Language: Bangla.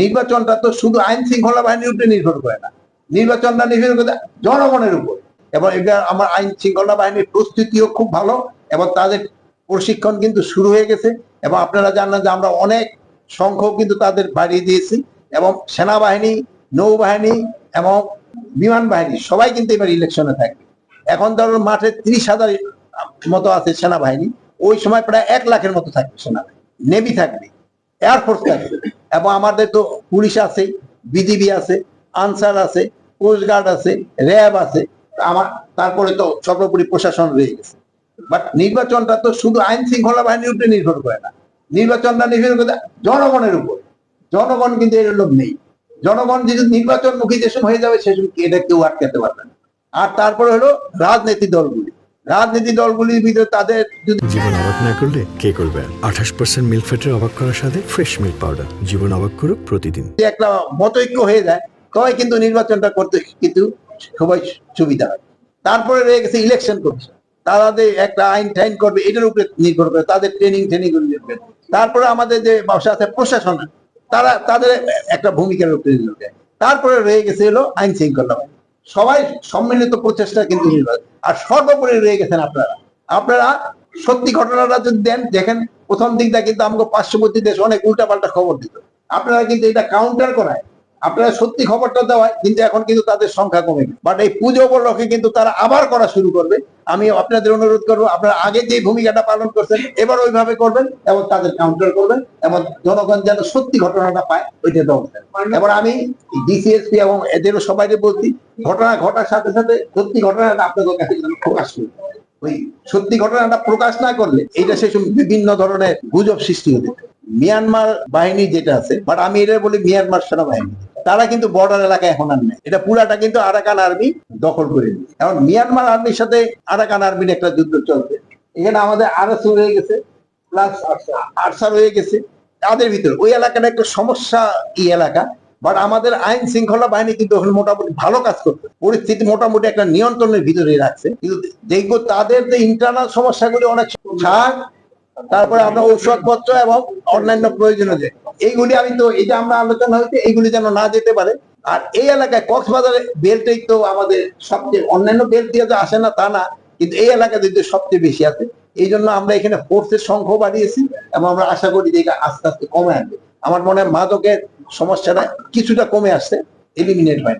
নির্বাচনটা তো শুধু আইন শৃঙ্খলা বাহিনীর উপরে নির্ভর করে না। নির্বাচনটা নির্ভর করে জনগণের উপর। এবং এটা আমার আইন শৃঙ্খলা বাহিনীর প্রস্তুতিও খুব ভালো এবং তাদের প্রশিক্ষণ কিন্তু শুরু হয়ে গেছে। এবং আপনারা জানেন যে আমরা অনেক সংখ্যক কিন্তু তাদের বাড়িয়ে দিয়েছি এবং সেনাবাহিনী, নৌবাহিনী এবং বিমান বাহিনী সবাই কিন্তু এবার ইলেকশনে থাকবে। এখন ধরুন মাঠে ত্রিশ হাজার মতো আছে সেনাবাহিনী, ওই সময় প্রায় এক লাখের মতো থাকবে সেনাবাহিনী নেভি থাকবে। এয়ারফোর্স থাকবে এবং আমাদের তো পুলিশ আছে বিজিবি আছে, আনসার আছে কোস্টগার্ড আছে, র্যাব আছে। আমার, তারপরে তো সর্বোপরি প্রশাসন রয়ে গেছে। বাট নির্বাচনটা তো শুধু আইন শৃঙ্খলা বাহিনীর উপরে নির্ভর করে না। নির্বাচনটা নির্ভর করে জনগণের উপর। জনগণ কিন্তু এর লোক নেই। জনগণ যদি নির্বাচন মুখী যে সময় হয়ে যাবে, সে সময় এটা কেউ আটকাতে পারবে না। আর তারপরে হলো রাজনীতি দলগুলি। রাজনীতি দলগুলির ভিতরে তাদের যদি জীবন অবাক না করলে কে করবে? আঠাশ পার্সেন্ট মিল্ক ফ্যাটের অবাক করার সাথে ফ্রেশ মিল্ক পাউডার জীবন অবাক করুক প্রতিদিন। একটা মতৈক্য হয়ে যায় তবে কিন্তু নির্বাচনটা করতে কিন্তু সবাই সুবিধা হয়। তারপরে রয়ে গেছে ইলেকশন কমিশন তাদের একটা আইন টাইন করবে এটার উপরে নির্ভর করে তাদের ট্রেনিং ট্রেনিং নির্ভর করে তারপরে আমাদের যে ব্যবসা আছে প্রশাসন তারা তাদের একটা ভূমিকার উপরে তারপরে রয়ে গেছে হলো আইন শৃঙ্খলা। সবাই সম্মিলিত প্রচেষ্টা কিন্তু আর সর্বোপরি রয়ে গেছেন আপনারা। আপনারা সত্যি ঘটনাটা যদি দেন, দেখেন, প্রথম দিকটা কিন্তু আমাকে পার্শ্ববর্তী দেশ অনেক উল্টাপাল্টা খবর দিত আপনারা কিন্তু এটা কাউন্টার করায়। আপনারা সত্যি খবরটা দেওয়ায় কিন্তু এখন কিন্তু তাদের সংখ্যা কমে বাট এই পুজো উপলক্ষে কিন্তু তারা আবার করা শুরু করবে। আমি আপনাদের অনুরোধ করব, আপনারা আগে যে ভূমিকাটা পালন করছেন, এবার ওইভাবে করবেন এবং তাদের কাউন্টার করবেন এবং জনগণ যেন সত্যি ঘটনাটা পায়, ওইটা ব্যবস্থা এবার আমি ডিসিএসপি এবং এদেরও সবাইকে বলছি, ঘটনা ঘটার সাথে সাথে সত্যি ঘটনাটা আপনাদের কাছে প্রকাশ করবে ওই সত্যি ঘটনাটা প্রকাশ না করলে এটা সে বিভিন্ন ধরনের গুজব সৃষ্টি হতে মিয়ানমার বাহিনী যেটা আছে বাট আমি এটা বলি মিয়ানমার সেনাবাহিনী। তারা কিন্তু বর্ডার এলাকায় এখন আর নেই। এটা পুরাটা কিন্তু আরাকান আর্মি দখল করে নিয়েছে। এখন মিয়ানমার আর্মির সাথে আরাকান আর্মির একটা যুদ্ধ চলছে। এখানে আমাদের আরএস হয়ে গেছে প্লাস আরসার হয়ে গেছে। তাদের ভিতরে ওই এলাকাটা একটা সমস্যা ই এলাকা। বাট আমাদের আইন শৃঙ্খলা বাহিনী কিন্তু মোটামুটি ভালো কাজ করছে। পরিস্থিতি মোটামুটি একটা নিয়ন্ত্রণের ভিতরে রাখছে। কিন্তু দেখব তাদের যে ইন্টারনাল সমস্যাগুলি অনেক সার তারপরে আমরা ঔষধপত্র এবং অন্যান্য প্রয়োজনীয় এইগুলি আমি তো এই যে আমরা আলোচনা হয়েছে, এইগুলি যেন না যেতে পারে। আর এই এলাকায় কক্সবাজারে বেলটাই তো আমাদের সবচেয়ে অন্যান্য বেল্ট দিয়ে আসে না, তা না, কিন্তু এই এলাকাতে যদি সবচেয়ে বেশি আছে। এই জন্য আমরা এখানে ফোর্সের সংখ্যা বাড়িয়েছি এবং আমরা আশা করি যে এটা আস্তে আস্তে কমে আসবে। আমার মনে হয় মাদকের সমস্যাটা কিছুটা কমে আসছে। এলিমিনেট হয়।